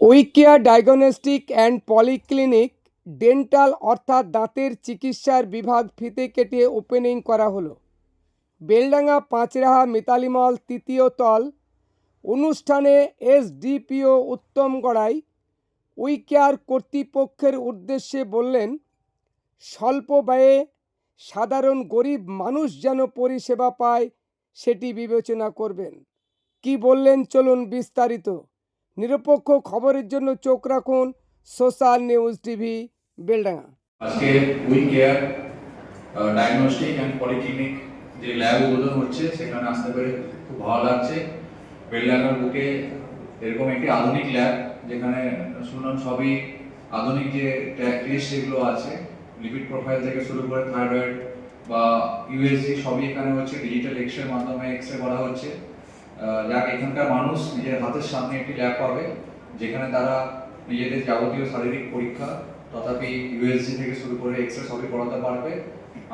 We care diagnostic and polyclinic dental অর্থাৎ দাঁতের চিকিৎসার বিভাগ ফিতে কেটে ওপেনিং করা হলো। বেলডাঙ্গা পাঁচরাহা মিতালিমল তৃতীয় তল। অনুষ্ঠানে এসডিপিও উত্তম গড়াই উইকেয়ার কর্তৃপক্ষের উদ্দেশ্যে বললেন, স্বল্প ব্যয়ে সাধারণ গরিব মানুষ যেন পরিষেবা পায়, সেটি বিবেচনা করবেন। কি বললেন? চলুন বিস্তারিত। নিরপেক্ষ খবরের জন্য চোখ রাখুন সোশ্যাল নিউজ টিভি, বেলডাঙ্গা। আজকে we care diagnostic and polyclinic যে ল্যাব উদ্বোধন হচ্ছে, সেখানে আসতে পেরে খুব ভালো লাগছে। বেলডাঙ্গার বুকে এরকম একটি আধুনিক ল্যাব, যেখানে শুনলাম সবই আধুনিক যে টেস্ট যেগুলো আছে লিপিড প্রোফাইল থেকে শুরু করে থাইরয়েড বা ইউএসজি সবই এখানে হচ্ছে ডিজিটাল এক্স মাধ্যমে এক্স করা হচ্ছে। যাক, এখানকার মানুষ নিজের হাতের সামনে একটি ল্যাব পাবে, যেখানে তারা নিজেদের যাবতীয় শারীরিক পরীক্ষা, তথাপি ইউএসজি থেকে শুরু করে এক্স রে সবই করাতে পারবে।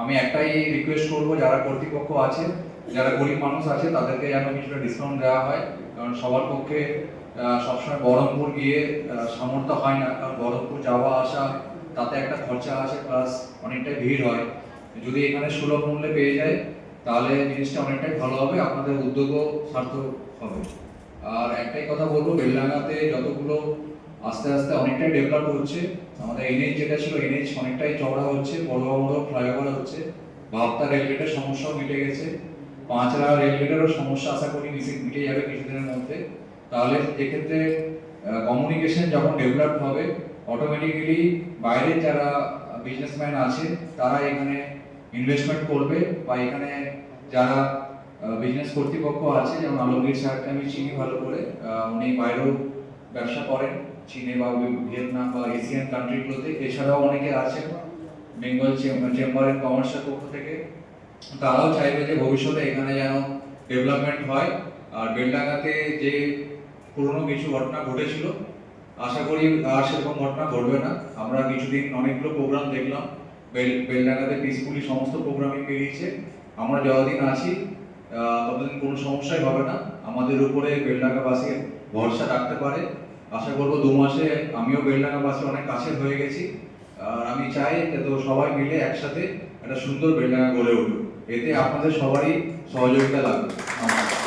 আমি একটাই রিকোয়েস্ট করব, যারা কর্তৃপক্ষ আছে, যারা গরিব মানুষ আছে, তাদেরকে যেন কিছুটা ডিসকাউন্ট দেওয়া হয়, কারণ সবার পক্ষে সবসময় বহরমপুর গিয়ে সামর্থ্য হয় না, কারণ বহরমপুর যাওয়া আসা, তাতে একটা খরচা আছে প্লাস অনেকটাই ভিড় হয়। যদি এখানে সুলভ মূল্যে পেয়ে যায় তাহলে জিনিসটা অনেকটাই ভালো হবে, আপনাদের উদ্যোগও সার্থক হবে। আর একটাই কথা বলব, বেলডাঙ্গাতে যতগুলো আস্তে আস্তে অনেকটাই ডেভেলপ হচ্ছে, আমাদের এনএইচ যেটা ছিল এনএইচ অনেকটাই চওড়া হচ্ছে বড় বড় ফ্লাইওভার হচ্ছে ভাবতা রেলগেটের সমস্যাও মিটে গেছে পাঁচ পাঁচরা রেলগেটেরও সমস্যা আশা করি মিটে যাবে কিছুদিনের মধ্যে। তাহলে এক্ষেত্রে কমিউনিকেশন যখন ডেভেলপ হবে অটোমেটিক্যালি বাইরে যারা বিজনেসম্যান আছে তারা এখানে ইনভেস্টমেন্ট করবে বা এখানে যারা বিজনেস কর্তৃপক্ষ আছে, যেমন আলমগীর স্যারকে আমি চিনি ভালো করে উনি বাইরেও ব্যবসা করেন, চীনে বা ভিয়েতনাম বা এশিয়ান কান্ট্রিগুলোতে এছাড়াও অনেকে আছেন, বেঙ্গল চেম্বার অ্যান্ড কমার্সের পক্ষ থেকে। তারাও চাইবে যে ভবিষ্যতে এখানে যেন ডেভেলপমেন্ট হয়। আর বেলডাঙ্গাতে যে পুরনো কিছু ঘটনা ঘটেছিল, আশা করি আর সেরকম ঘটনা ঘটবে না। আমরা কিছুদিন অনেকগুলো প্রোগ্রাম দেখলাম। বেলডাঙ্গাতে পিসফুলি সমস্ত প্রোগ্রামই পেরিয়েছে আমরা যতদিন আছি ততদিন কোনো সমস্যাই হবে না। আমাদের উপরে বেলডাঙ্গাবাসী ভরসা রাখতে পারে। আশা করব দু মাসে আমিও বেলডাঙ্গাবাসী অনেক কাছের হয়ে গেছি। আর আমি চাই যাতে সবাই মিলে একসাথে একটা সুন্দর বেলডাঙ্গা গড়ে উঠুক। এতে আপনাদের সবারই সহযোগিতা লাগবে। আমার